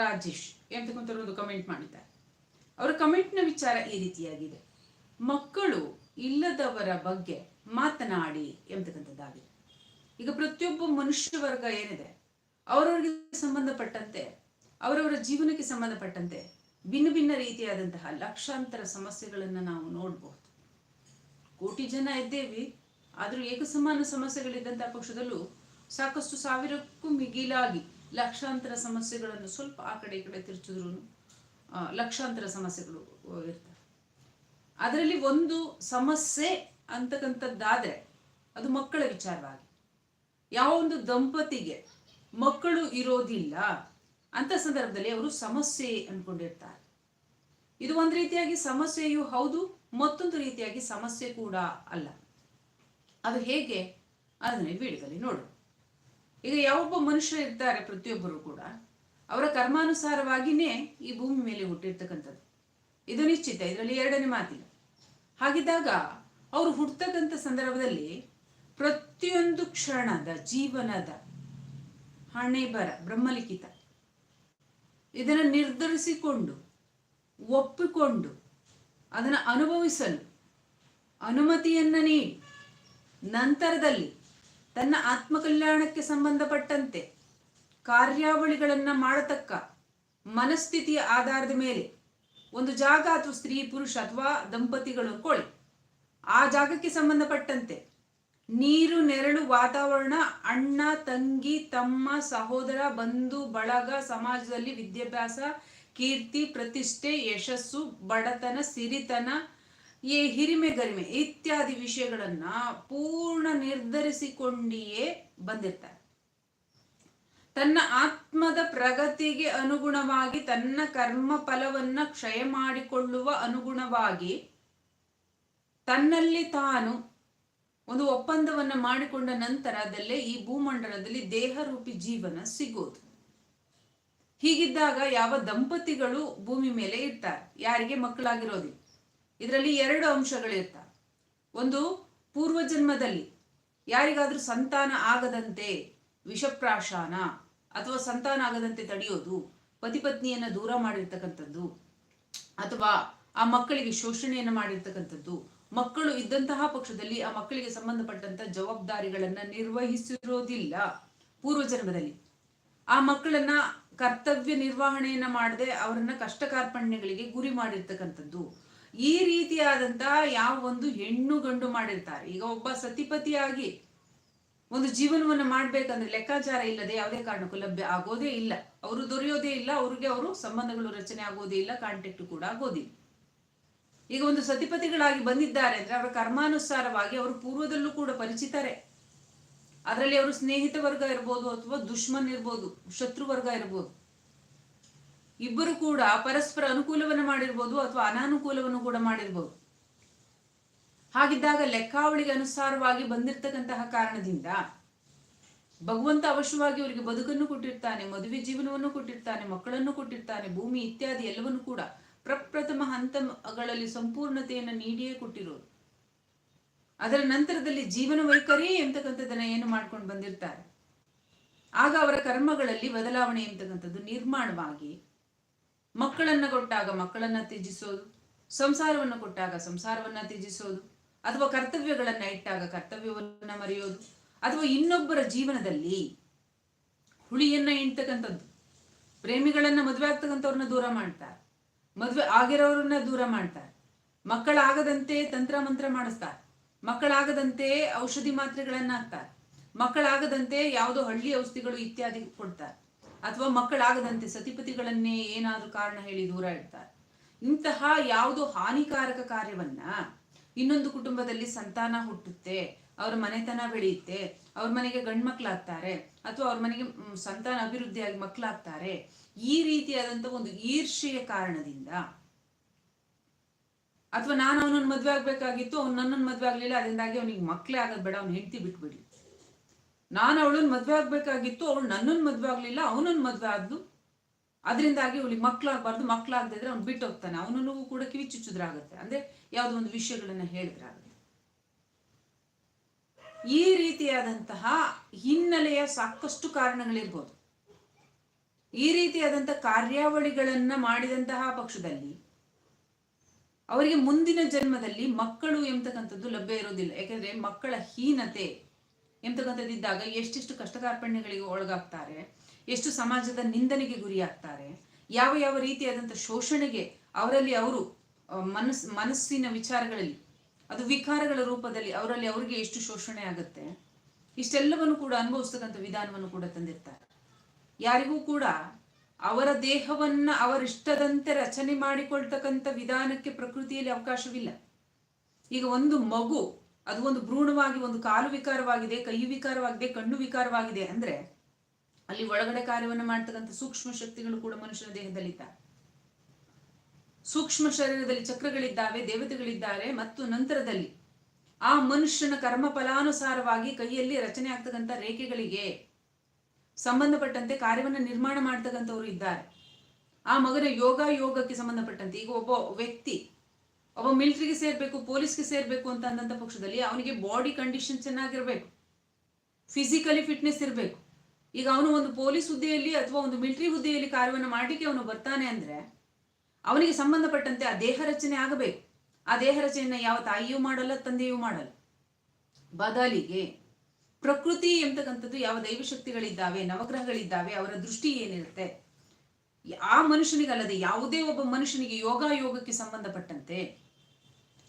ರಾಜೇಶ್ ಎಂತಕ್ಕಂಥವ್ರು ಒಂದು ಕಮೆಂಟ್ ಮಾಡಿದ್ದಾರೆ ಅವರ ಕಮೆಂಟ್ನ ವಿಚಾರ ಈ ರೀತಿಯಾಗಿದೆ. ಮಕ್ಕಳು ಇಲ್ಲದವರ ಬಗ್ಗೆ ಮಾತನಾಡಿ ಎಂಬತಕ್ಕಂಥದ್ದಾಗಿದೆ ಈಗ ಪ್ರತಿಯೊಬ್ಬ ಮನುಷ್ಯ ವರ್ಗ ಏನಿದೆ, ಅವರವರಿಗೆ ಸಂಬಂಧಪಟ್ಟಂತೆ, ಅವರವರ ಜೀವನಕ್ಕೆ ಸಂಬಂಧಪಟ್ಟಂತೆ ಭಿನ್ನ ಭಿನ್ನ ರೀತಿಯಾದಂತಹ ಲಕ್ಷಾಂತರ ಸಮಸ್ಯೆಗಳನ್ನು ನಾವು ನೋಡಬಹುದು ಕೋಟಿ ಜನ ಇದ್ದೇವೆ, ಆದರೂ ಏಕಸಮಾನ ಸಮಸ್ಯೆಗಳಿದ್ದಂತಹ ಪಕ್ಷದಲ್ಲೂ ಸಾಕಷ್ಟು ಸಾವಿರಕ್ಕೂ ಮಿಗಿಲಾಗಿ ಲಕ್ಷಾಂತರ ಸಮಸ್ಯೆಗಳನ್ನು ಸ್ವಲ್ಪ ಆ ಕಡೆ ಈ ಕಡೆ ತಿರುಚಿದ್ರು ಲಕ್ಷಾಂತರ ಸಮಸ್ಯೆಗಳು ಇರ್ತವೆ. ಅದರಲ್ಲಿ ಒಂದು ಸಮಸ್ಯೆ ಅಂತಕ್ಕಂಥದ್ದಾದರೆ ಅದು ಮಕ್ಕಳ ವಿಚಾರವಾಗಿ. ಯಾವ ಒಂದು ದಂಪತಿಗೆ ಮಕ್ಕಳು ಇರೋದಿಲ್ಲ, ಅಂತ ಸಂದರ್ಭದಲ್ಲಿ ಅವರು ಸಮಸ್ಯೆ ಅನ್ಕೊಂಡಿರ್ತಾರೆ. ಇದು ಒಂದು ರೀತಿಯಾಗಿ ಸಮಸ್ಯೆಯೂ ಹೌದು, ಮತ್ತೊಂದು ರೀತಿಯಾಗಿ ಸಮಸ್ಯೆ ಕೂಡ ಅಲ್ಲ. ಅದು ಹೇಗೆ? ಅದನ್ನೇ ವಿಡಿಯೋದಲ್ಲಿ ನೋಡು ಈಗ ಯಾವೊಬ್ಬ ಮನುಷ್ಯ ಇರ್ತಾರೆ ಪ್ರತಿಯೊಬ್ಬರು ಕೂಡ, ಅವರ ಕರ್ಮಾನುಸಾರವಾಗಿಯೇ ಈ ಭೂಮಿ ಮೇಲೆ ಹುಟ್ಟಿರ್ತಕ್ಕಂಥದ್ದು. ಇದು ನಿಶ್ಚಿತ, ಇದರಲ್ಲಿ ಎರಡನೇ ಮಾತಿಲ್ಲ. ಹಾಗಿದ್ದಾಗ ಅವರು ಹುಟ್ಟತಕ್ಕಂಥ ಸಂದರ್ಭದಲ್ಲಿ ಪ್ರತಿಯೊಂದು ಕ್ಷಣದ ಜೀವನದ ಹಣೆ ಬರ, ಬ್ರಹ್ಮಲಿಖಿತ. ಇದನ್ನು ನಿರ್ಧರಿಸಿಕೊಂಡು, ಒಪ್ಪಿಕೊಂಡು, ಅದನ್ನು ಅನುಭವಿಸಲು ಅನುಮತಿಯನ್ನ ನೀಡಿ, ನಂತರದಲ್ಲಿ ತನ್ನ ಆತ್ಮಕಲ್ಯಾಣಕ್ಕೆ ಸಂಬಂಧಪಟ್ಟಂತೆ ಕಾರ್ಯಾವಳಿಗಳನ್ನು ಮಾಡತಕ್ಕ ಮನಸ್ಥಿತಿಯ ಆಧಾರದ ಮೇಲೆ ಒಂದು ಜಾಗ ಅಥವಾ ಸ್ತ್ರೀ, ಪುರುಷ ಅಥವಾ ದಂಪತಿಗಳು ಕೋಳಿ ಆ ಜಾಗಕ್ಕೆ ಸಂಬಂಧಪಟ್ಟಂತೆ ನೀರು, ನೆರಳು, ವಾತಾವರಣ, ಅಣ್ಣ, ತಂಗಿ, ತಮ್ಮ, ಸಹೋದರ, ಬಂಧು, ಬಳಗ, ಸಮಾಜದಲ್ಲಿ ವಿದ್ಯಾಭ್ಯಾಸ, ಕೀರ್ತಿ, ಪ್ರತಿಷ್ಠೆ, ಯಶಸ್ಸು, ಬಡತನ, ಸಿರಿತನ ಈ ಹಿರಿಮೆ ಗರಿಮೆ ಇತ್ಯಾದಿ ವಿಷಯಗಳನ್ನ ಪೂರ್ಣ ನಿರ್ಧರಿಸಿಕೊಂಡಿಯೇ ಬಂದಿರ್ತಾರೆ. ತನ್ನ ಆತ್ಮದ ಪ್ರಗತಿಗೆ ಅನುಗುಣವಾಗಿ ತನ್ನ ಕರ್ಮ ಫಲವನ್ನ ಕ್ಷಯ ಮಾಡಿಕೊಳ್ಳುವ ಅನುಗುಣವಾಗಿ ತನ್ನಲ್ಲಿ ತಾನು ಒಂದು ಒಪ್ಪಂದವನ್ನ ಮಾಡಿಕೊಂಡ ನಂತರದಲ್ಲೇ ಈ ಭೂಮಂಡಲದಲ್ಲಿ ದೇಹರೂಪಿ ಜೀವನ ಸಿಗೋದು. ಹೀಗಿದ್ದಾಗ ಯಾವ ದಂಪತಿಗಳು ಭೂಮಿ ಮೇಲೆ ಇರ್ತಾರೆ ಯಾರಿಗೆ ಮಕ್ಕಳಾಗಿರೋದಿಲ್ಲ. ಇದರಲ್ಲಿ ಎರಡು ಅಂಶಗಳಿರ್ತವೆ ಒಂದು ಪೂರ್ವ ಜನ್ಮದಲ್ಲಿ ಯಾರಿಗಾದ್ರೂ ಸಂತಾನ ಆಗದಂತೆ ವಿಷಪ್ರಾಶಾನ ಅಥವಾ ಸಂತಾನ ಆಗದಂತೆ ತಡೆಯೋದು ಪತಿ ಪತ್ನಿಯನ್ನ ದೂರ ಮಾಡಿರ್ತಕ್ಕಂಥದ್ದು ಅಥವಾ ಆ ಮಕ್ಕಳಿಗೆ ಶೋಷಣೆಯನ್ನು ಮಾಡಿರ್ತಕ್ಕಂಥದ್ದು, ಮಕ್ಕಳು ಇದ್ದಂತಹ ಪಕ್ಷದಲ್ಲಿ ಆ ಮಕ್ಕಳಿಗೆ ಸಂಬಂಧಪಟ್ಟಂತ ಜವಾಬ್ದಾರಿಗಳನ್ನ ನಿರ್ವಹಿಸಿರೋದಿಲ್ಲ ಪೂರ್ವಜನ್ಮದಲ್ಲಿ. ಆ ಮಕ್ಕಳನ್ನ ಕರ್ತವ್ಯ ನಿರ್ವಹಣೆಯನ್ನ ಮಾಡದೆ ಅವರನ್ನ ಕಷ್ಟ ಕಾರ್ಪಣ್ಯಗಳಿಗೆ ಗುರಿ ಮಾಡಿರ್ತಕ್ಕಂಥದ್ದು. ಈ ರೀತಿಯಾದಂತಹ ಯಾವ ಒಂದು ಹೆಣ್ಣು ಗಂಡು ಮಾಡಿರ್ತಾರೆ. ಈಗ ಒಬ್ಬ ಸತಿಪತಿಯಾಗಿ ಒಂದು ಜೀವನವನ್ನು ಮಾಡ್ಬೇಕಂದ್ರೆ ಲೆಕ್ಕಾಚಾರ ಇಲ್ಲದೆ ಯಾವುದೇ ಕಾರಣಕ್ಕೂ ಲಭ್ಯ ಆಗೋದೇ ಇಲ್ಲ. ಅವರು ದೊರೆಯೋದೇ ಇಲ್ಲ, ಅವ್ರಿಗೆ ಅವರು ಸಂಬಂಧಗಳು ರಚನೆ ಆಗೋದೇ ಇಲ್ಲ ಕಾಂಟ್ಯಾಕ್ಟ್ ಕೂಡ ಆಗೋದಿಲ್ಲ. ಈಗ ಒಂದು ಸತಿಪತಿಗಳಾಗಿ ಬಂದಿದ್ದಾರೆ ಅಂದ್ರೆ ಅವರ ಕರ್ಮಾನುಸಾರವಾಗಿ ಅವರು ಪೂರ್ವದಲ್ಲೂ ಕೂಡ ಪರಿಚಿತರೆ. ಅದರಲ್ಲಿ ಅವರು ಸ್ನೇಹಿತ ವರ್ಗ ಇರ್ಬೋದು ಅಥವಾ ದುಶ್ಮನ್ ಇರ್ಬೋದು, ಶತ್ರು ವರ್ಗ ಇರ್ಬೋದು. ಇಬ್ಬರು ಕೂಡ ಪರಸ್ಪರ ಅನುಕೂಲವನ್ನು ಮಾಡಿರ್ಬೋದು ಅಥವಾ ಅನಾನುಕೂಲವನ್ನು ಕೂಡ ಮಾಡಿರ್ಬೋದು. ಹಾಗಿದ್ದಾಗ ಲೆಕ್ಕಾವಳಿಗೆ ಅನುಸಾರವಾಗಿ ಬಂದಿರತಕ್ಕಂತಹ ಕಾರಣದಿಂದ ಭಗವಂತ ಅವಶ್ಯವಾಗಿ ಅವರಿಗೆ ಬದುಕನ್ನು ಕೊಟ್ಟಿರ್ತಾನೆ, ಮದುವೆ ಜೀವನವನ್ನು ಕೊಟ್ಟಿರ್ತಾನೆ, ಮಕ್ಕಳನ್ನು ಕೊಟ್ಟಿರ್ತಾನೆ, ಭೂಮಿ ಇತ್ಯಾದಿ ಎಲ್ಲವನ್ನು ಕೂಡ ಪ್ರಪ್ರಥಮ ಹಂತಗಳಲ್ಲಿ ಸಂಪೂರ್ಣತೆಯನ್ನು ನೀಡಿಯೇ ಕೊಟ್ಟಿರೋದು. ಅದರ ನಂತರದಲ್ಲಿ ಜೀವನ ವೈಖರಿ ಎಂತಕ್ಕಂಥದ್ದನ್ನ ಏನು ಮಾಡ್ಕೊಂಡು ಬಂದಿರ್ತಾರೆ? ಆಗ ಅವರ ಕರ್ಮಗಳಲ್ಲಿ ಬದಲಾವಣೆ ಎಂತಕ್ಕಂಥದ್ದು ನಿರ್ಮಾಣವಾಗಿ ಮಕ್ಕಳನ್ನ ಕೊಟ್ಟಾಗ ಮಕ್ಕಳನ್ನ ತ್ಯಜಿಸೋದು, ಸಂಸಾರವನ್ನು ಕೊಟ್ಟಾಗ ಸಂಸಾರವನ್ನ ತ್ಯಜಿಸೋದು, ಅಥವಾ ಕರ್ತವ್ಯಗಳನ್ನ ಇಟ್ಟಾಗ ಕರ್ತವ್ಯವನ್ನ ಮರೆಯೋದು, ಅಥವಾ ಇನ್ನೊಬ್ಬರ ಜೀವನದಲ್ಲಿ ಹುಳಿಯನ್ನ ಇಣ್ತಕ್ಕಂಥದ್ದು ಪ್ರೇಮಿಗಳನ್ನ ಮದುವೆ ಆಗ್ತಕ್ಕಂಥವ್ರನ್ನ ದೂರ ಮಾಡ್ತಾರೆ, ಮದುವೆ ಆಗಿರೋರನ್ನ ದೂರ ಮಾಡ್ತಾರೆ, ಮಕ್ಕಳಾಗದಂತೆ ತಂತ್ರ ಮಂತ್ರ ಮಾಡಿಸ್ತಾರೆ, ಮಕ್ಕಳಾಗದಂತೆ ಔಷಧಿ ಮಾತ್ರೆಗಳನ್ನ ಹಾಕ್ತಾರೆ ಮಕ್ಕಳಾಗದಂತೆ ಯಾವುದೋ ಹಳ್ಳಿ ಔಷಧಿಗಳು ಇತ್ಯಾದಿ ಕೊಡ್ತಾರೆ. ಅಥವಾ ಮಕ್ಕಳಾಗದಂತೆ ಸತಿಪತಿಗಳನ್ನೇ ಏನಾದ್ರೂ ಕಾರಣ ಹೇಳಿ ದೂರ ಇಡ್ತಾರೆ. ಇಂತಹ ಯಾವುದೋ ಹಾನಿಕಾರಕ ಕಾರ್ಯವನ್ನ ಇನ್ನೊಂದು ಕುಟುಂಬದಲ್ಲಿ ಸಂತಾನ ಹುಟ್ಟುತ್ತೆ, ಅವ್ರ ಮನೆತನ ಬೆಳೆಯುತ್ತೆ, ಅವ್ರ ಮನೆಗೆ ಗಂಡ್ ಮಕ್ಳಾಗ್ತಾರೆ, ಅಥವಾ ಅವ್ರ ಮನೆಗೆ ಸಂತಾನ ಅಭಿವೃದ್ಧಿಯಾಗಿ ಮಕ್ಕಳಾಗ್ತಾರೆ ಈ ರೀತಿಯಾದಂತ ಒಂದು ಈರ್ಷೆಯ ಕಾರಣದಿಂದ ಅಥವಾ ನಾನು ಅವನನ್ನು ಮದ್ವೆ ಆಗ್ಬೇಕಾಗಿತ್ತು, ಅವ್ನು ನನ್ನನ್ನು ಮದ್ವೆ ಆಗ್ಲಿಲ್ಲ, ಅದರಿಂದಾಗಿ ಅವನಿಗೆ ಮಕ್ಕಳೇ ಆಗೋದ್ ಬೇಡ, ಅವ್ನು ಹೆಂಡತಿ ಬಿಟ್ಬಿಡಿ ನಾನು ಅವಳನ್ನ ಮದ್ವೆ ಆಗ್ಬೇಕಾಗಿತ್ತು, ಅವಳು ನನ್ನನ್ನು ಮದ್ವೆ ಆಗ್ಲಿಲ್ಲ, ಅವನನ್ನ ಮದ್ವೆ ಆದ್ಲು ಅದರಿಂದಾಗಿ ಅವಳಿಗೆ ಮಕ್ಳಾಗಬಾರ್ದು ಮಕ್ಳಾಗದಿದ್ರೆ ಅವ್ನು ಬಿಟ್ಟು ಹೋಗ್ತಾನೆ ಅವನನ್ನು ಕೂಡ ಕಿವಿ ಚುಚ್ಚುದ್ರಾಗತ್ತೆ. ಅಂದ್ರೆ ಯಾವುದೋ ಒಂದು ವಿಷಯಗಳನ್ನ ಹೇಳಿದ್ರಾಗತ್ತೆ. ಈ ರೀತಿಯಾದಂತಹ ಹಿನ್ನೆಲೆಯ ಸಾಕಷ್ಟು ಕಾರಣಗಳಿರ್ಬೋದು. ಈ ರೀತಿಯಾದಂತಹ ಕಾರ್ಯಾವಳಿಗಳನ್ನ ಮಾಡಿದಂತಹ ಪಕ್ಷದಲ್ಲಿ ಅವರಿಗೆ ಮುಂದಿನ ಜನ್ಮದಲ್ಲಿ ಮಕ್ಕಳು ಎಂಬತಕ್ಕಂಥದ್ದು ಲಭ್ಯ ಇರೋದಿಲ್ಲ. ಯಾಕಂದ್ರೆ ಮಕ್ಕಳ ಹೀನತೆ ಎಂಬತಕ್ಕಂಥದ್ದಿದ್ದಾಗ ಎಷ್ಟೆಷ್ಟು ಕಷ್ಟ ಕಾರ್ಪಣ್ಯಗಳಿಗೆ ಒಳಗಾಗ್ತಾರೆ, ಎಷ್ಟು ಸಮಾಜದ ನಿಂದನೆಗೆ ಗುರಿಯಾಗ್ತಾರೆ, ಯಾವ ಯಾವ ರೀತಿಯಾದಂಥ ಶೋಷಣೆಗೆ ಅವರಲ್ಲಿ ಅವರು ಮನಸ್, ಮನಸ್ಸಿನ ವಿಚಾರಗಳಲ್ಲಿ, ಅದು ವಿಕಾರಗಳ ರೂಪದಲ್ಲಿ ಅವರಲ್ಲಿ ಅವರಿಗೆ ಎಷ್ಟು ಶೋಷಣೆ ಆಗುತ್ತೆ, ಇಷ್ಟೆಲ್ಲವನ್ನು ಕೂಡ ಅನುಭವಿಸ್ತಕ್ಕಂಥ ವಿಧಾನವನ್ನು ಕೂಡ ತಂದಿರ್ತಾರೆ. ಯಾರಿಗೂ ಕೂಡ ಅವರ ದೇಹವನ್ನ ಅವರಿಷ್ಟದಂತೆ ರಚನೆ ಮಾಡಿಕೊಳ್ತಕ್ಕಂಥ ವಿಧಾನಕ್ಕೆ ಪ್ರಕೃತಿಯಲ್ಲಿ ಅವಕಾಶವಿಲ್ಲ. ಈಗ ಒಂದು ಮಗು ಅದು ಒಂದು ಭ್ರೂಣವಾಗಿ, ಒಂದು ಕಾಲು ವಿಕಾರವಾಗಿದೆ, ಕೈಯು ವಿಕಾರವಾಗಿದೆ, ಕಣ್ಣು ವಿಕಾರವಾಗಿದೆ ಅಂದ್ರೆ ಅಲ್ಲಿ ಒಳಗಡೆ ಕಾರ್ಯವನ್ನು ಮಾಡ್ತಕ್ಕಂಥ ಸೂಕ್ಷ್ಮ ಶಕ್ತಿಗಳು ಕೂಡ ಮನುಷ್ಯನ ದೇಹದಲ್ಲಿದ್ದ. ಸೂಕ್ಷ್ಮ ಶರೀರದಲ್ಲಿ ಚಕ್ರಗಳಿದ್ದಾವೆ, ದೇವತೆಗಳಿದ್ದಾರೆ ಮತ್ತು ನಂತರದಲ್ಲಿ ಆ ಮನುಷ್ಯನ ಕರ್ಮ ಫಲಾನುಸಾರವಾಗಿ ಕೈಯಲ್ಲಿ ರಚನೆ ಆಗ್ತಕ್ಕಂಥ ರೇಖೆಗಳಿಗೆ ಸಂಬಂಧಪಟ್ಟಂತೆ ಕಾರ್ಯವನ್ನು ನಿರ್ಮಾಣ ಮಾಡ್ತಕ್ಕಂಥವ್ರು ಇದ್ದಾರೆ. ಆ ಮಗನ ಯೋಗ ಯೋಗಕ್ಕೆ ಸಂಬಂಧಪಟ್ಟಂತೆ ಈಗ ಒಬ್ಬ ವ್ಯಕ್ತಿ ಒಬ್ಬ ಮಿಲಿಟರಿಗೆ ಸೇರ್ಬೇಕು, ಪೊಲೀಸ್ಗೆ ಸೇರ್ಬೇಕು ಅಂತ ಅಂದಂತ ಪಕ್ಷದಲ್ಲಿ ಅವನಿಗೆ ಬಾಡಿ ಕಂಡೀಷನ್ ಚೆನ್ನಾಗಿರ್ಬೇಕು. ಫಿಸಿಕಲಿ ಫಿಟ್ನೆಸ್ ಇರಬೇಕು. ಈಗ ಅವನು ಒಂದು ಪೊಲೀಸ್ ಹುದ್ದೆಯಲ್ಲಿ ಅಥವಾ ಒಂದು ಮಿಲಿಟರಿ ಹುದ್ದೆಯಲ್ಲಿ ಕಾರ್ಯವನ್ನು ಮಾಡಲಿಕ್ಕೆ ಅವನು ಬರ್ತಾನೆ ಅಂದ್ರೆ ಅವನಿಗೆ ಸಂಬಂಧಪಟ್ಟಂತೆ ಆ ದೇಹ ರಚನೆ ಆಗಬೇಕು. ಆ ದೇಹ ರಚನೆಯನ್ನ ಯಾವ ತಾಯಿಯೂ ಮಾಡಲ್ಲ, ತಂದೆಯೂ ಮಾಡಲ್ಲ. ಬದಲಿಗೆ ಪ್ರಕೃತಿ ಎಂತಕ್ಕಂಥದ್ದು ಯಾವ ದೈವಶಕ್ತಿಗಳಿದ್ದಾವೆ ನವಗ್ರಹಗಳಿದ್ದಾವೆ, ಅವರ ದೃಷ್ಟಿ ಏನಿರುತ್ತೆ, ಆ ಮನುಷ್ಯನಿಗಲ್ಲದೆ ಯಾವುದೇ ಒಬ್ಬ ಮನುಷ್ಯನಿಗೆ ಯೋಗ ಯೋಗಕ್ಕೆ ಸಂಬಂಧಪಟ್ಟಂತೆ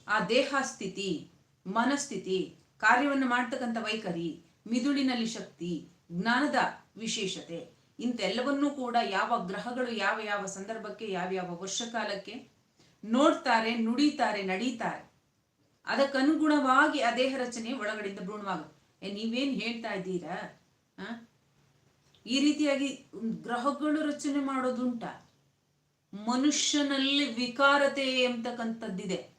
ಆ ದೇಹ ಸ್ಥಿತಿ, ಮನಸ್ಥಿತಿ, ಕಾರ್ಯವನ್ನು ಮಾಡ್ತಕ್ಕಂಥ ವೈಖರಿ, ಮಿದುಳಿನಲ್ಲಿ ಶಕ್ತಿ, ಜ್ಞಾನದ ವಿಶೇಷತೆ ಇಂತೆಲ್ಲವನ್ನೂ ಕೂಡ ಯಾವ ಗ್ರಹಗಳು ಯಾವ ಯಾವ ಸಂದರ್ಭಕ್ಕೆ, ಯಾವ ಯಾವ ವರ್ಷಕಾಲಕ್ಕೆ ನೋಡ್ತಾರೆ, ನುಡಿತಾರೆ, ನಡೀತಾರೆ. ಅದಕ್ಕನುಗುಣವಾಗಿ ಆ ದೇಹ ರಚನೆ ಒಳಗಡೆಯಿಂದ ಭ್ರೂಣವಾಗುತ್ತೆ. ಏ, ನೀವೇನು ಹೇಳ್ತಾ ಇದ್ದೀರಾ? ಈ ರೀತಿಯಾಗಿ ಗ್ರಹಗಳು ರಚನೆ ಮಾಡೋದುಂಟ? ಮನುಷ್ಯನಲ್ಲಿ ವಿಕಾರತೆ ಎಂಬತಕ್ಕಂಥದ್ದಿದೆ.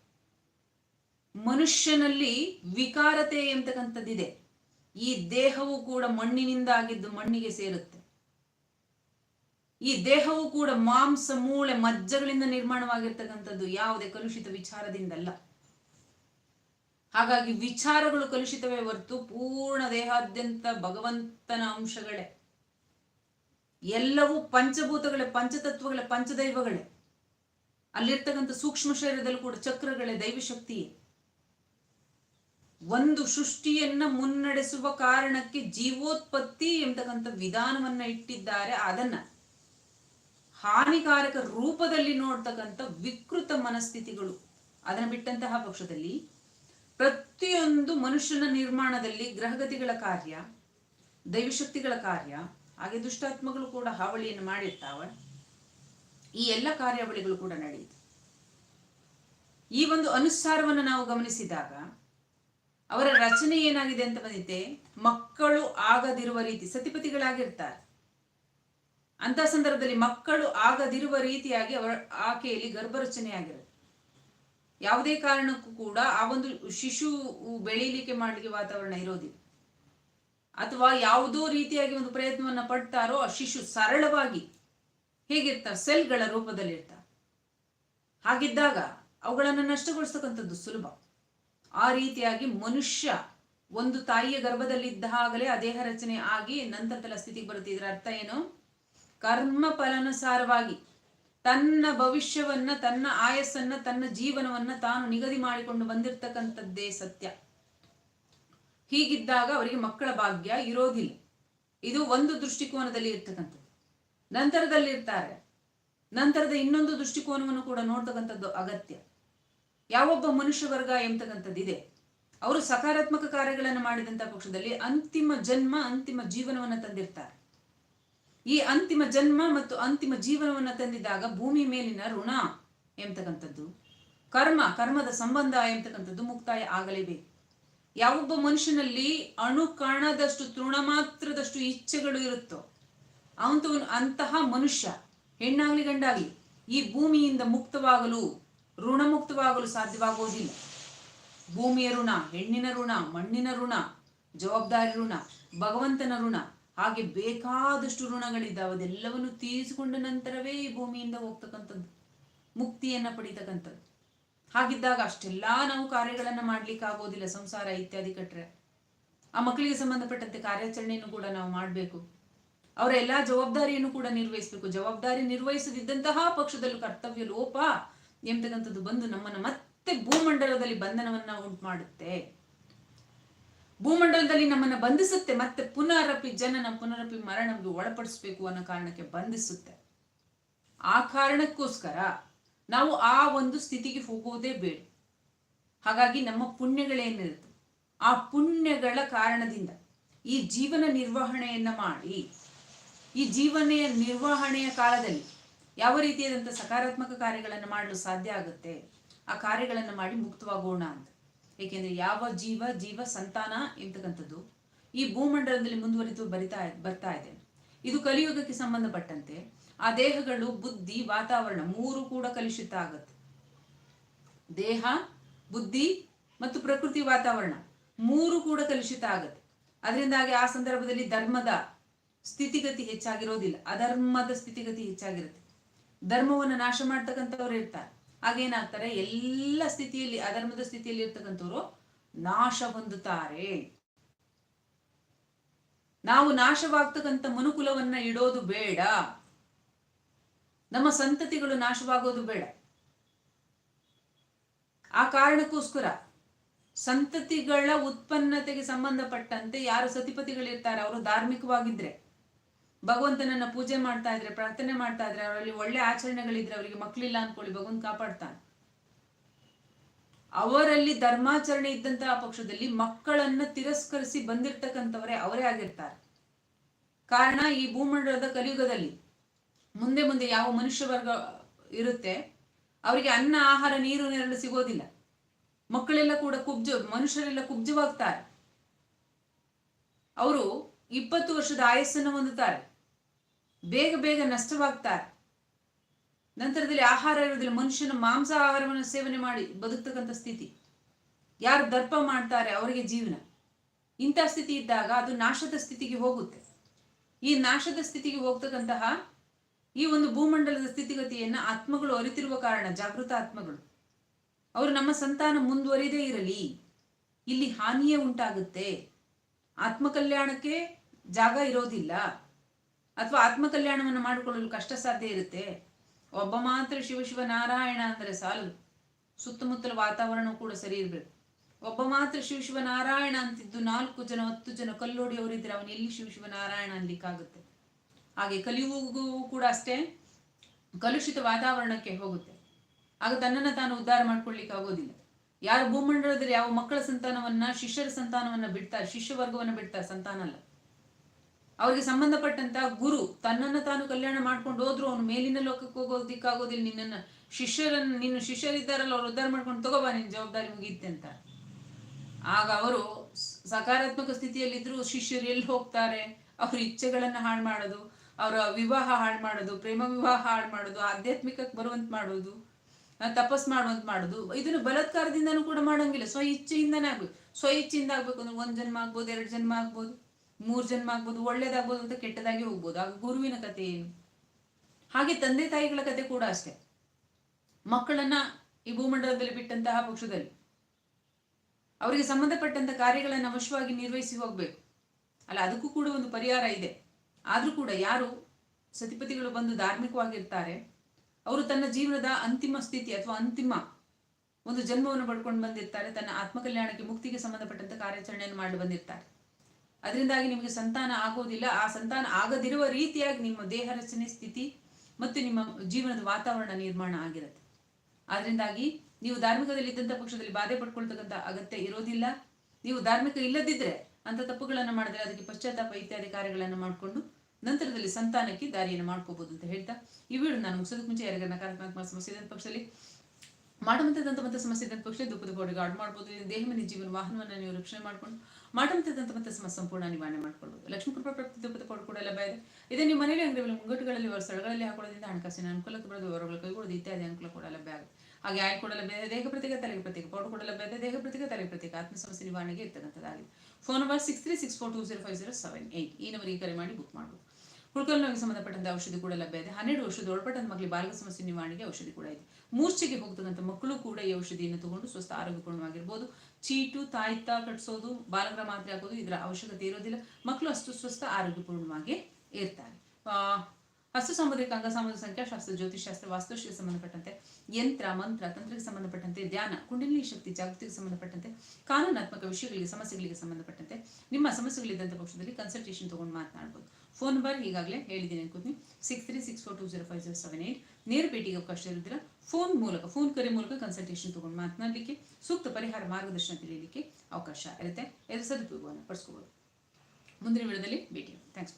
ಮನುಷ್ಯನಲ್ಲಿ ವಿಕಾರತೆ ಎಂತಕ್ಕಂಥದ್ದಿದೆ. ಈ ದೇಹವು ಕೂಡ ಮಣ್ಣಿನಿಂದ ಆಗಿದ್ದು ಮಣ್ಣಿಗೆ ಸೇರುತ್ತೆ. ಈ ದೇಹವು ಕೂಡ ಮಾಂಸ, ಮೂಳೆ, ಮಜ್ಜಗಳಿಂದ ನಿರ್ಮಾಣವಾಗಿರ್ತಕ್ಕಂಥದ್ದು ಯಾವುದೇ ಕಲುಷಿತ ವಿಚಾರದಿಂದಲ್ಲ. ಹಾಗಾಗಿ ವಿಚಾರಗಳು ಕಲುಷಿತವೇ ಹೊರತು ಪೂರ್ಣ ದೇಹಾದ್ಯಂತ ಭಗವಂತನ ಅಂಶಗಳೇ. ಎಲ್ಲವೂ ಪಂಚಭೂತಗಳೇ, ಪಂಚತತ್ವಗಳೇ, ಪಂಚದೈವಗಳೇ. ಅಲ್ಲಿರ್ತಕ್ಕಂಥ ಸೂಕ್ಷ್ಮ ಶರೀರದಲ್ಲಿ ಕೂಡ ಚಕ್ರಗಳೇ ದೈವಶಕ್ತಿಯೇ. ಒಂದು ಸೃಷ್ಟಿಯನ್ನ ಮುನ್ನಡೆಸುವ ಕಾರಣಕ್ಕೆ ಜೀವೋತ್ಪತ್ತಿ ಎಂಬತಕ್ಕಂಥ ವಿಧಾನವನ್ನ ಇಟ್ಟಿದ್ದಾರೆ. ಅದನ್ನ ಹಾನಿಕಾರಕ ರೂಪದಲ್ಲಿ ನೋಡ್ತಕ್ಕಂಥ ವಿಕೃತ ಮನಸ್ಥಿತಿಗಳು. ಅದನ್ನು ಬಿಟ್ಟಂತಹ ಪಕ್ಷದಲ್ಲಿ ಪ್ರತಿಯೊಂದು ಮನುಷ್ಯನ ನಿರ್ಮಾಣದಲ್ಲಿ ಗ್ರಹಗತಿಗಳ ಕಾರ್ಯ, ದೈವಶಕ್ತಿಗಳ ಕಾರ್ಯ, ಹಾಗೆ ದುಷ್ಟಾತ್ಮಗಳು ಕೂಡ ಹಾವಳಿಯನ್ನು ಮಾಡಿರ್ತಾವ. ಈ ಎಲ್ಲ ಕಾರ್ಯಾವಳಿಗಳು ಕೂಡ ನಡೆಯಿತು ಈ ಒಂದು ಅನುಸಾರವನ್ನು ನಾವು ಗಮನಿಸಿದಾಗ ಅವರ ರಚನೆ ಏನಾಗಿದೆ ಅಂತ ಬಂದಿದೆ ಮಕ್ಕಳು ಆಗದಿರುವ ರೀತಿ ಸತಿಪತಿಗಳಾಗಿರ್ತಾರೆ. ಅಂತ ಸಂದರ್ಭದಲ್ಲಿ ಮಕ್ಕಳು ಆಗದಿರುವ ರೀತಿಯಾಗಿ ಅವರ ಆಕೆಯಲ್ಲಿ ಗರ್ಭರಚನೆ ಆಗಿರುತ್ತೆ ಯಾವುದೇ ಕಾರಣಕ್ಕೂ ಕೂಡ ಆ ಒಂದು ಶಿಶು ಬೆಳೀಲಿಕ್ಕೆ ಮಾಡಲಿಕ್ಕೆ ವಾತಾವರಣ ಇರೋದಿಲ್ಲ. ಅಥವಾ ಯಾವುದೋ ರೀತಿಯಾಗಿ ಒಂದು ಪ್ರಯತ್ನವನ್ನ ಪಡ್ತಾರೋ ಆ ಶಿಶು ಸರಳವಾಗಿ ಹೇಗಿರ್ತಾರೆ? ಸೆಲ್ಗಳ ರೂಪದಲ್ಲಿ ಇರ್ತಾರೆ ಹಾಗಿದ್ದಾಗ ಅವುಗಳನ್ನು ನಷ್ಟಗೊಳಿಸ್ತಕ್ಕಂಥದ್ದು ಸುಲಭ. ಆ ರೀತಿಯಾಗಿ ಮನುಷ್ಯ ಒಂದು ತಾಯಿಯ ಗರ್ಭದಲ್ಲಿದ್ದಾಗಲೇ ಆ ದೇಹ ರಚನೆ ಆಗಿ ನಂತರದಲ್ಲ ಸ್ಥಿತಿಗೆ ಬರುತ್ತೆ. ಇದರ ಅರ್ಥ ಏನು? ಕರ್ಮ ಫಲಾನುಸಾರವಾಗಿ ತನ್ನ ಭವಿಷ್ಯವನ್ನ, ತನ್ನ ಆಯಸ್ಸನ್ನ, ತನ್ನ ಜೀವನವನ್ನ ತಾನು ನಿಗದಿ ಮಾಡಿಕೊಂಡು ಬಂದಿರತಕ್ಕಂಥದ್ದೇ ಸತ್ಯ. ಹೀಗಿದ್ದಾಗ ಅವರಿಗೆ ಮಕ್ಕಳ ಭಾಗ್ಯ ಇರೋದಿಲ್ಲ. ಇದು ಒಂದು ದೃಷ್ಟಿಕೋನದಲ್ಲಿ ಇರ್ತಕ್ಕಂಥದ್ದು. ನಂತರದಲ್ಲಿ ಇರ್ತಾರೆ ನಂತರದ ಇನ್ನೊಂದು ದೃಷ್ಟಿಕೋನವನ್ನು ಕೂಡ ನೋಡ್ತಕ್ಕಂಥದ್ದು ಅಗತ್ಯ. ಯಾವೊಬ್ಬ ಮನುಷ್ಯ ವರ್ಗ ಎಂಬತಕ್ಕಂಥದ್ದಿದೆ ಅವರು ಸಕಾರಾತ್ಮಕ ಕಾರ್ಯಗಳನ್ನು ಮಾಡಿದಂಥ ಪಕ್ಷದಲ್ಲಿ ಅಂತಿಮ ಜನ್ಮ, ಅಂತಿಮ ಜೀವನವನ್ನು ತಂದಿರ್ತಾರೆ. ಈ ಅಂತಿಮ ಜನ್ಮ ಮತ್ತು ಅಂತಿಮ ಜೀವನವನ್ನು ತಂದಿದ್ದಾಗ ಭೂಮಿ ಮೇಲಿನ ಋಣ ಎಂಬತಕ್ಕಂಥದ್ದು ಕರ್ಮ, ಕರ್ಮದ ಸಂಬಂಧ ಎಂಬತಕ್ಕಂಥದ್ದು ಮುಕ್ತಾಯ ಆಗಲೇಬೇಕು. ಯಾವೊಬ್ಬ ಮನುಷ್ಯನಲ್ಲಿ ಅಣು ಕಾಣದಷ್ಟು, ತೃಣ ಮಾತ್ರದಷ್ಟು ಇಚ್ಛೆಗಳು ಇರುತ್ತೋ ಅವಂತ ಅಂತಹ ಮನುಷ್ಯ, ಹೆಣ್ಣಾಗ್ಲಿ ಗಂಡಾಗ್ಲಿ, ಈ ಭೂಮಿಯಿಂದ ಮುಕ್ತವಾಗಲು ಋಣಮುಕ್ತವಾಗಲು ಸಾಧ್ಯವಾಗುವುದಿಲ್ಲ. ಭೂಮಿಯ ಋಣ, ಹೆಣ್ಣಿನ ಋಣ, ಮಣ್ಣಿನ ಋಣ, ಜವಾಬ್ದಾರಿ ಋಣ, ಭಗವಂತನ ಋಣ, ಹಾಗೆ ಬೇಕಾದಷ್ಟು ಋಣಗಳಿದ್ದಾವೆ. ಅದೆಲ್ಲವನ್ನು ತೀರಿಸಿಕೊಂಡ ನಂತರವೇ ಈ ಭೂಮಿಯಿಂದ ಹೋಗ್ತಕ್ಕಂಥದ್ದು, ಮುಕ್ತಿಯನ್ನ ಪಡಿತಕ್ಕಂಥದ್ದು. ಹಾಗಿದ್ದಾಗ ಅಷ್ಟೆಲ್ಲಾ ನಾವು ಕಾರ್ಯಗಳನ್ನ ಮಾಡ್ಲಿಕ್ಕೆ ಆಗೋದಿಲ್ಲ, ಸಂಸಾರ ಇತ್ಯಾದಿ ಕಟ್ಟರೆ ಆ ಮಕ್ಕಳಿಗೆ ಸಂಬಂಧಪಟ್ಟಂತೆ ಕಾರ್ಯಾಚರಣೆಯನ್ನು ಕೂಡ ನಾವು ಮಾಡಬೇಕು. ಅವರ ಎಲ್ಲಾ ಜವಾಬ್ದಾರಿಯನ್ನು ಕೂಡ ನಿರ್ವಹಿಸಬೇಕು. ಜವಾಬ್ದಾರಿ ನಿರ್ವಹಿಸದಿದ್ದಂತಹ ಪಕ್ಷದಲ್ಲೂ ಕರ್ತವ್ಯ ಲೋಪ. ಎಂಬತಕ್ಕಂಥದ್ದು ಬಂದು ನಮ್ಮನ್ನು ಮತ್ತೆ ಭೂಮಂಡಲದಲ್ಲಿ ಬಂಧನವನ್ನ ಉಂಟು ಮಾಡುತ್ತೆ ಭೂಮಂಡಲದಲ್ಲಿ ನಮ್ಮನ್ನ ಬಂಧಿಸುತ್ತೆ, ಮತ್ತೆ ಪುನರಪಿ ಜನನ, ಪುನರಪಿ ಮರಣಕ್ಕೆ ಒಳಪಡಿಸ್ಬೇಕು ಅನ್ನೋ ಕಾರಣಕ್ಕೆ ಬಂಧಿಸುತ್ತೆ. ಆ ಕಾರಣಕ್ಕೋಸ್ಕರ ನಾವು ಆ ಒಂದು ಸ್ಥಿತಿಗೆ ಹೋಗೋದೇ ಬೇಡ. ಹಾಗಾಗಿ ನಮ್ಮ ಪುಣ್ಯಗಳೇನಿರುತ್ತೆ ಆ ಪುಣ್ಯಗಳ ಕಾರಣದಿಂದ ಈ ಜೀವನ ನಿರ್ವಹಣೆಯನ್ನ ಮಾಡಿ, ಈ ಜೀವನೆಯ ನಿರ್ವಹಣೆಯ ಕಾಲದಲ್ಲಿ ಯಾವ ರೀತಿಯಾದಂಥ ಸಕಾರಾತ್ಮಕ ಕಾರ್ಯಗಳನ್ನು ಮಾಡಲು ಸಾಧ್ಯ ಆಗುತ್ತೆ? ಆ ಕಾರ್ಯಗಳನ್ನು ಮಾಡಿ ಮುಕ್ತವಾಗೋಣ ಅಂತ. ಏಕೆಂದರೆ ಯಾವ ಜೀವ ಜೀವ ಸಂತಾನ ಎಂತಕ್ಕಂಥದ್ದು ಈ ಭೂಮಂಡಲದಲ್ಲಿ ಮುಂದುವರಿತು ಬರಿತಾ, ಬರ್ತಾ ಇದೆ. ಇದು ಕಲಿಯುಗಕ್ಕೆ ಸಂಬಂಧಪಟ್ಟಂತೆ ಆ ದೇಹಗಳು, ಬುದ್ಧಿ, ವಾತಾವರಣ ಮೂರು ಕೂಡ ಕಲುಷಿತ ಆಗುತ್ತೆ. ದೇಹ, ಬುದ್ಧಿ ಮತ್ತು ಪ್ರಕೃತಿ ವಾತಾವರಣ ಮೂರು ಕೂಡ ಕಲುಷಿತ ಆಗುತ್ತೆ. ಅದರಿಂದಾಗಿ ಆ ಸಂದರ್ಭದಲ್ಲಿ ಧರ್ಮದ ಸ್ಥಿತಿಗತಿ ಹೆಚ್ಚಾಗಿರೋದಿಲ್ಲ. ಅಧರ್ಮದ ಸ್ಥಿತಿಗತಿ ಹೆಚ್ಚಾಗಿರುತ್ತೆ. ಧರ್ಮವನ್ನು ನಾಶ ಮಾಡ್ತಕ್ಕಂಥವ್ರು ಇರ್ತಾರೆ. ಆಗೇನಾಗ್ತಾರೆ ಎಲ್ಲ ಸ್ಥಿತಿಯಲ್ಲಿ, ಅಧರ್ಮದ ಸ್ಥಿತಿಯಲ್ಲಿ ಇರ್ತಕ್ಕಂಥವ್ರು ನಾಶ ಹೊಂದುತ್ತಾರೆ. ನಾವು ನಾಶವಾಗ್ತಕ್ಕಂಥ ಮನುಕುಲವನ್ನ ಇಡೋದು ಬೇಡ. ನಮ್ಮ ಸಂತತಿಗಳು ನಾಶವಾಗೋದು ಬೇಡ. ಆ ಕಾರಣಕ್ಕೋಸ್ಕರ ಸಂತತಿಗಳ ಉತ್ಪನ್ನತೆಗೆ ಸಂಬಂಧಪಟ್ಟಂತೆ ಯಾರು ಸತಿಪತಿಗಳಿರ್ತಾರೆ? ಅವರು ಧಾರ್ಮಿಕವಾಗಿದ್ರೆ. ಭಗವಂತನನ್ನ ಪೂಜೆ ಮಾಡ್ತಾ ಇದ್ರೆ, ಪ್ರಾರ್ಥನೆ ಮಾಡ್ತಾ ಇದ್ರೆ, ಅವರಲ್ಲಿ ಒಳ್ಳೆ ಆಚರಣೆಗಳಿದ್ರೆ ಅವರಿಗೆ ಮಕ್ಕಳಿಲ್ಲ ಅನ್ಕೊಳ್ಳಿ, ಭಗವಂತ ಕಾಪಾಡ್ತಾನೆ. ಅವರಲ್ಲಿ ಧರ್ಮಾಚರಣೆ ಇದ್ದಂತಹ ಪಕ್ಷದಲ್ಲಿ ಮಕ್ಕಳನ್ನ ತಿರಸ್ಕರಿಸಿ ಬಂದಿರ್ತಕ್ಕಂಥವರೇ ಅವರೇ ಆಗಿರ್ತಾರೆ. ಕಾರಣ ಈ ಭೂಮಂಡಲದ ಕಲಿಯುಗದಲ್ಲಿ ಮುಂದೆ ಮುಂದೆ ಯಾವ ಮನುಷ್ಯ ವರ್ಗ ಇರುತ್ತೆ, ಅವರಿಗೆ ಅನ್ನ, ಆಹಾರ, ನೀರು, ನೆರಳು ಸಿಗೋದಿಲ್ಲ. ಮಕ್ಕಳೆಲ್ಲ ಕೂಡ ಕುಬ್ಜ, ಮನುಷ್ಯರೆಲ್ಲ ಕುಬ್ಜವಾಗ್ತಾರೆ. ಅವರು ಇಪ್ಪತ್ತು ವರ್ಷದ ಆಯಸ್ಸನ್ನು ಹೊಂದುತ್ತಾರೆ. ಬೇಗ ಬೇಗ ನಷ್ಟವಾಗ್ತಾರೆ. ನಂತರದಲ್ಲಿ ಆಹಾರ ಇರೋದಿಲ್ಲ ಮನುಷ್ಯನ ಮಾಂಸ ಆಹಾರವನ್ನು ಸೇವನೆ ಮಾಡಿ ಬದುಕ್ತಕ್ಕಂಥ ಸ್ಥಿತಿ. ಯಾರು ದರ್ಪ ಮಾಡ್ತಾರೆ ಅವರಿಗೆ ಜೀವನ. ಇಂಥ ಸ್ಥಿತಿ ಇದ್ದಾಗ ಅದು ನಾಶದ ಸ್ಥಿತಿಗೆ ಹೋಗುತ್ತೆ. ಈ ನಾಶದ ಸ್ಥಿತಿಗೆ ಹೋಗ್ತಕ್ಕಂತಹ ಈ ಒಂದು ಭೂಮಂಡಲದ ಸ್ಥಿತಿಗತಿಯನ್ನ ಆತ್ಮಗಳು ಅರಿತಿರುವ ಕಾರಣ, ಜಾಗೃತ ಆತ್ಮಗಳು. ಅವರು ನಮ್ಮ ಸಂತಾನ ಮುಂದುವರಿದೇ ಇರಲಿ. ಇಲ್ಲಿ ಹಾನಿಯೇ ಉಂಟಾಗುತ್ತೆ. ಆತ್ಮಕಲ್ಯಾಣಕ್ಕೆ ಜಾಗ ಇರೋದಿಲ್ಲ. ಅಥವಾ ಆತ್ಮಕಲ್ಯಾಣವನ್ನು ಮಾಡಿಕೊಳ್ಳಲು ಕಷ್ಟ ಸಾಧ್ಯ ಇರುತ್ತೆ. ಒಬ್ಬ ಮಾತ್ರ ಶಿವ ಶಿವ ನಾರಾಯಣ ಅಂದರೆ ಸಾಲದು. ಸುತ್ತಮುತ್ತಲ ವಾತಾವರಣ ಕೂಡ ಸರಿ ಇರಬೇಕು. ಒಬ್ಬ ಮಾತ್ರ ಶಿವ ಶಿವ ನಾರಾಯಣ ಅಂತಿದ್ದು ನಾಲ್ಕು ಜನ, ಹತ್ತು ಜನ ಕಲ್ಲೋಡಿಯವರಿದ್ರೆ ಅವನು ಎಲ್ಲಿ ಶಿವ ಶಿವ ನಾರಾಯಣ ಅನ್ಲಿಕ್ಕಾಗುತ್ತೆ? ಹಾಗೆ ಕಲಿಯುಗೂ ಕೂಡ ಅಷ್ಟೇ ಕಲುಷಿತ ವಾತಾವರಣಕ್ಕೆ ಹೋಗುತ್ತೆ. ಆಗ ತನ್ನನ್ನು ತಾನು ಉದ್ಧಾರ ಮಾಡ್ಕೊಳ್ಲಿಕ್ಕೆ ಆಗೋದಿಲ್ಲ. ಯಾರು ಭೂಮಂಡಲದಲ್ಲಿ ಯಾವ ಮಕ್ಕಳ ಸಂತಾನವನ್ನ, ಶಿಷ್ಯರ ಸಂತಾನವನ್ನ ಬಿಡ್ತಾರೆ, ಶಿಷ್ಯ ವರ್ಗವನ್ನು ಬಿಡ್ತಾರೆ ಸಂತಾನ ಅಲ್ಲ. ಅವರಿಗೆ ಸಂಬಂಧಪಟ್ಟಂತ ಗುರು ತನ್ನನ್ನು ತಾನು ಕಲ್ಯಾಣ ಮಾಡ್ಕೊಂಡು ಹೋದ್ರು, ಅವನು ಮೇಲಿನ ಲೋಕಕ್ಕೆ ಹೋಗೋದಿಕ್ಕಾಗೋದಿಲ್ಲ ನಿನ್ನನ್ನು ಶಿಷ್ಯರನ್ನು, ನಿನ್ನ ಶಿಷ್ಯರಿದ್ದಾರಲ್ಲ, ಅವ್ರು ಉದ್ಧಾರ ಮಾಡ್ಕೊಂಡು ತಗೋಬಾ ನಿನ್ನ ಜವಾಬ್ದಾರಿ ಮುಗಿಯುತ್ತೆ ಅಂತ. ಆಗ ಅವರು ಸಕಾರಾತ್ಮಕ ಸ್ಥಿತಿಯಲ್ಲಿದ್ರು ಶಿಷ್ಯರು ಎಲ್ಲಿ ಹೋಗ್ತಾರೆ? ಅವ್ರ ಇಚ್ಛೆಗಳನ್ನು ಹಾಳು ಮಾಡೋದು, ಅವರ ವಿವಾಹ ಹಾಳು ಮಾಡೋದು, ಪ್ರೇಮ ವಿವಾಹ ಹಾಳು ಮಾಡೋದು, ಆಧ್ಯಾತ್ಮಿಕಕ್ಕೆ ಬರುವಂತ ಮಾಡೋದು ತಪಸ್ ಮಾಡುವಂತ ಮಾಡೋದು, ಇದನ್ನು ಬಲಾತ್ಕಾರದಿಂದನೂ ಕೂಡ ಮಾಡಂಗಿಲ್ಲ. ಸ್ವ ಇಚ್ಛೆಯಿಂದನೇ ಆಗ್ಬೇಕು. ಸ್ವ ಇಚ್ಛೆಯಿಂದ ಆಗ್ಬೇಕು ಅಂದ್ರೆ ಒಂದ್ ಜನ್ಮ ಆಗ್ಬೋದು, ಎರಡು ಜನ್ಮ ಆಗ್ಬೋದು. ಮೂರ್ ಜನ್ಮ ಆಗ್ಬೋದು, ಒಳ್ಳೇದಾಗ್ಬೋದು ಅಂತ ಕೆಟ್ಟದಾಗಿ ಹೋಗ್ಬೋದು. ಆಗ ಗುರುವಿನ ಕತೆ ಏನು? ಹಾಗೆ ತಂದೆ ತಾಯಿಗಳ ಕತೆ ಕೂಡ ಅಷ್ಟೇ. ಮಕ್ಕಳನ್ನ ಈ ಭೂಮಂಡಲದಲ್ಲಿ ಬಿಟ್ಟಂತಹ ಪಕ್ಷದಲ್ಲಿ. ಅವರಿಗೆ ಸಂಬಂಧಪಟ್ಟಂತ ಕಾರ್ಯಗಳನ್ನು ಅವಶ್ಯವಾಗಿ ನಿರ್ವಹಿಸಿ ಹೋಗ್ಬೇಕು. ಅಲ್ಲ, ಅದಕ್ಕೂ ಕೂಡ ಒಂದು ಪರಿಹಾರ ಇದೆ. ಆದ್ರೂ ಕೂಡ ಯಾರು ಸತಿಪತಿಗಳು ಬಂದು ಧಾರ್ಮಿಕವಾಗಿರ್ತಾರೆ, ಅವರು ತನ್ನ ಜೀವನದ ಅಂತಿಮ ಸ್ಥಿತಿ ಅಥವಾ ಅಂತಿಮ ಒಂದು ಜನ್ಮವನ್ನು ಪಡ್ಕೊಂಡು ಬಂದಿರ್ತಾರೆ, ತನ್ನ ಆತ್ಮಕಲ್ಯಾಣಕ್ಕೆ ಮುಕ್ತಿಗೆ ಸಂಬಂಧಪಟ್ಟಂತ ಕಾರ್ಯಾಚರಣೆಯನ್ನು ಮಾಡಿ ಬಂದಿರ್ತಾರೆ. ಅದರಿಂದಾಗಿ ನಿಮಗೆ ಸಂತಾನ ಆಗೋದಿಲ್ಲ. ಆ ಸಂತಾನ ಆಗದಿರುವ ರೀತಿಯಾಗಿ ನಿಮ್ಮ ದೇಹ ರಚನೆ ಸ್ಥಿತಿ ಮತ್ತು ನಿಮ್ಮ ಜೀವನದ ವಾತಾವರಣ ನಿರ್ಮಾಣ ಆಗಿರುತ್ತೆ. ಆದ್ರಿಂದಾಗಿ ನೀವು ಧಾರ್ಮಿಕದಲ್ಲಿ ಇದ್ದಂಥ ಪಕ್ಷದಲ್ಲಿ ಬಾಧೆ ಪಡ್ಕೊಳ್ತಕ್ಕಂಥ ಅಗತ್ಯ ಇರೋದಿಲ್ಲ. ನೀವು ಧಾರ್ಮಿಕ ಇಲ್ಲದಿದ್ರೆ ಅಂತ ತಪ್ಪುಗಳನ್ನು ಮಾಡಿದ್ರೆ ಅದಕ್ಕೆ ಪಶ್ಚಾತ್ತಾಪ ಇತ್ಯಾದಿ ಕಾರ್ಯಗಳನ್ನು ಮಾಡಿಕೊಂಡು ನಂತರದಲ್ಲಿ ಸಂತಾನಕ್ಕೆ ದಾರಿಯನ್ನು ಮಾಡ್ಕೋಬಹುದು ಅಂತ ಹೇಳ್ತಾ ಈ ನಾನು ಮುಗಿಸೋದಕ್ಕೆ ಮುಂಚೆ ಯಾರಿಗಾರ ನಕಾರಾತ್ಮಕ ಸಮಸ್ಯೆ ಪಕ್ಷದಲ್ಲಿ ಮಾಡಮಂತೆ ದಂತಮಂತ ಸಮಸ್ಯೆ ಇದ್ದಂಥ ಪಕ್ಷ ದುಃಖದ ಬೋರ್ಡಿಗೆ ಗಾರ್ಡ್ ಮಾಡ್ಬೋದು. ದೇಹ ಮನೆ ಜೀವನ, ವಾಹನವನ್ನು ನೀವು ರಕ್ಷಣೆ ಮಾಡ್ಕೊಂಡು ಮಾಡಮಂತೆ ದಂತಮಂತ ಸಮಸ್ಯೆ ಸಂಪೂರ್ಣ ನಿವಾರಣೆ ಮಾಡ್ಕೊಳ್ಬೋದು. ಲಕ್ಷ್ಮೀ ಕೃಪಾ ಪ್ರಾಪ್ತಿ ದುಃಖದ ಪೌಡ್ ಕೂಡ ಲಭ್ಯ ಇದೆ ಇದೇ ನಿಮ್ಮ ಮನೆಯಲ್ಲಿ ಅಂಗಡಿಗಳಲ್ಲಿ ಮುಂಗಟ್ಟುಗಳಲ್ಲಿ ಅವರ ಸ್ಥಳಗಳಲ್ಲಿ ಹಾಕೊಳ್ಳೋದ್ರಿಂದ ಹಣಕಾಸಿನ ಅನುಕೂಲ ಬರೋದು ಅವರುಗಳ ಕೈಗೊಳ್ಳೋದು ಇತ್ಯಾದಿ ಅನುಕೂಲ ಕೂಡ ಲಭ್ಯ ಆಗುತ್ತೆ ಹಾಗೆ ಆಯ್ಕೆ ಕೂಡ ಲಭ್ಯ ಇದೆ ದೇಹ ಪ್ರತಿಕ ತಲೆಗೆ ಪ್ರತ್ಯೇಕ ಪೌಡ್ ಕೂಡ ಲಭ್ಯ ಇದೆ ದೇಹ ಪ್ರತಿಕ ತಲೆಗೆ ಪ್ರತ್ಯೇಕ, ಆತ್ಮ ಸಮಸ್ಯೆ ನಿವಾರಣೆಗೆ ಇರ್ತಕ್ಕಂಥದ್ದಾಗಿದೆ. Phone number six three six four two zero five zero seven eight ಈ ನಂಬರಿಗೆ ಕರೆ ಮಾಡಿ ಬುಕ್ ಮಾಡ್ಬೋದು. ಹುಡುಕಲ್ ನೋವಿಗೆ ಸಂಬಂಧಪಟ್ಟಂತ ಔಷಧಿ ಕೂಡ ಲಭ್ಯ ಇದೆ. ಹನ್ನೆರಡು ವರ್ಷದ ಒಳಪಟ್ಟಂತ ಮಕ್ಕಳಿಗೆ ಬಾಲಕ ಸಮಸ್ಯೆ ನಿವಾರಣೆಗೆ ಔಷಧಿ ಕೂಡ ಇದೆ. ಮೂರ್ಛೆಗೆ ಹೋಗ್ತಕ್ಕಂಥ ಮಕ್ಕಳು ಕೂಡ ಈ ಔಷಧಿಯನ್ನು ತಗೊಂಡು ಸ್ವಸ್ಥ ಆರೋಗ್ಯಪೂರ್ಣವಾಗಿರ್ಬೋದು. ಚೀಟು, ತಾಯ್ತ ಕಟ್ಸೋದು, ಬಾಲಕರ ಮಾತ್ರೆ ಹಾಕೋದು ಇದರ ಅವಶ್ಯಕತೆ ಇರೋದಿಲ್ಲ. ಮಕ್ಕಳು ಅಷ್ಟು ಸ್ವಸ್ಥ, ಆರೋಗ್ಯಪೂರ್ಣವಾಗಿ ಇರ್ತಾರೆ. ಹಸ್ತು ಸಾಮುದ್ರಿಕ ಅಂಗ ಸಾಮುದ್ರಿಕ ಸಂಖ್ಯಾಶಾಸ್ತ್ರ ಜ್ಯೋತಿಷಾಸ್ತ್ರ ವಾಸ್ತುಶಿಗೆ ಸಂಬಂಧಪಟ್ಟಂತೆ, ಯಂತ್ರ, ಮಂತ್ರ, ತಂತ್ರಕ್ಕೆ ಸಂಬಂಧಪಟ್ಟಂತೆ, ಧ್ಯಾನ, ಕುಂಡಲಿನಿ ಶಕ್ತಿ ಜಾಗೃತಿಗೆ ಸಂಬಂಧಪಟ್ಟಂತೆ, ಕಾನೂನಾತ್ಮಕ ವಿಷಯಗಳಿಗೆ, ಸಮಸ್ಯೆಗಳಿಗೆ ಸಂಬಂಧಪಟ್ಟಂತೆ, ನಿಮ್ಮ ಸಮಸ್ಯೆಗಳಿದ್ದಂಥ ಪಕ್ಷದಲ್ಲಿ ಕನ್ಸಲ್ಟೇಷನ್ ತಗೊಂಡು ಮಾತನಾಡ್ಬೋದು. ಫೋನ್ ನಂಬರ್ ಈಗಾಗಲೇ ಹೇಳಿದ್ದೀನಿ ಅನ್ಕೋತೀನಿ. Six three six four two zero five zero seven eight ನೇರ ಭೇಟಿಗೆ ಅವಕಾಶ ಇರೋದಿಲ್ಲ ಫೋನ್ ಮೂಲಕ ಫೋನ್ ಕರೆ ಮೂಲಕ ಕನ್ಸಲ್ಟೇಷನ್ ತಗೊಂಡು ಮಾತನಾಡಲಿಕ್ಕೆ, ಸೂಕ್ತ ಪರಿಹಾರ ಮಾರ್ಗದರ್ಶನ ತಿಳಿಯಲಿಕ್ಕೆ ಅವಕಾಶ ಇರುತ್ತೆ. ಎರಡು ಸದುಪಯೋಗವನ್ನು ಪಡಿಸ್ಕೋಬೋದು. ಮುಂದಿನ ವಿಡಿಯೋದಲ್ಲಿ ಭೇಟಿ ಥ್ಯಾಂಕ್ಸ್